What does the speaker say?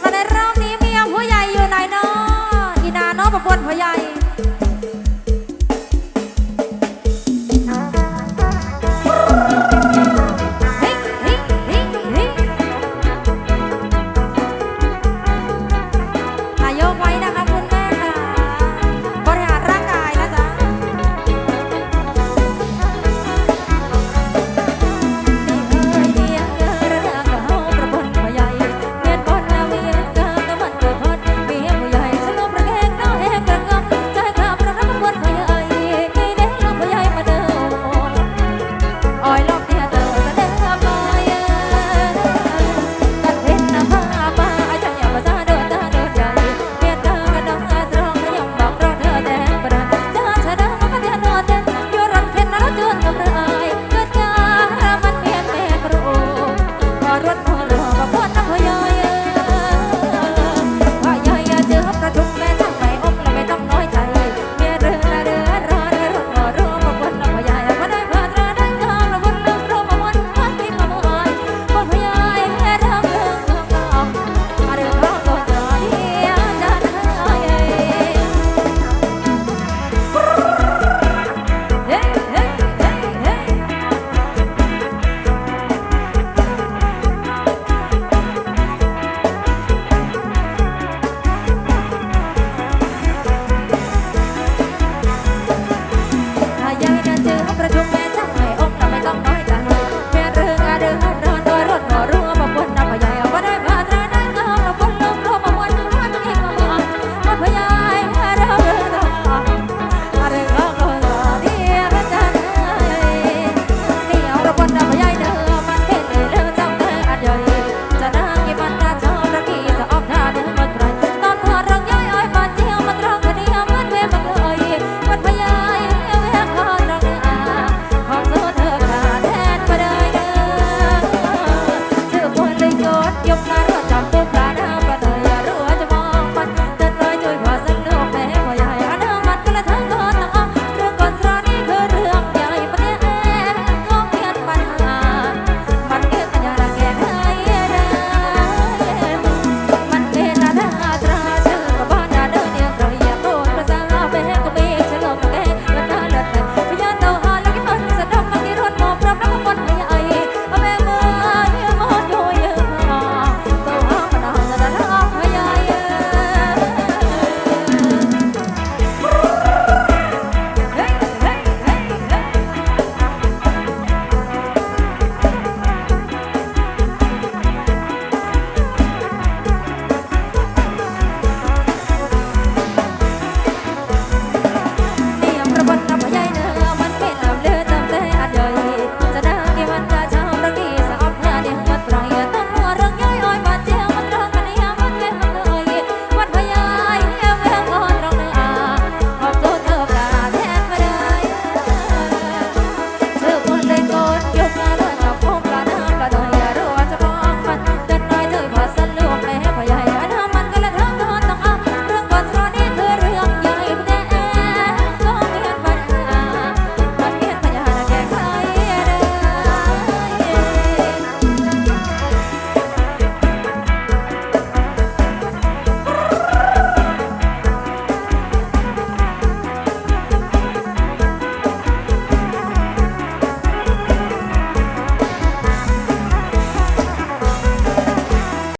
แล้ในรอบนี้เมียผู้ใหญ่อยู่ไหนเนาะอีนาเนาะประพวดผู้ใหญ่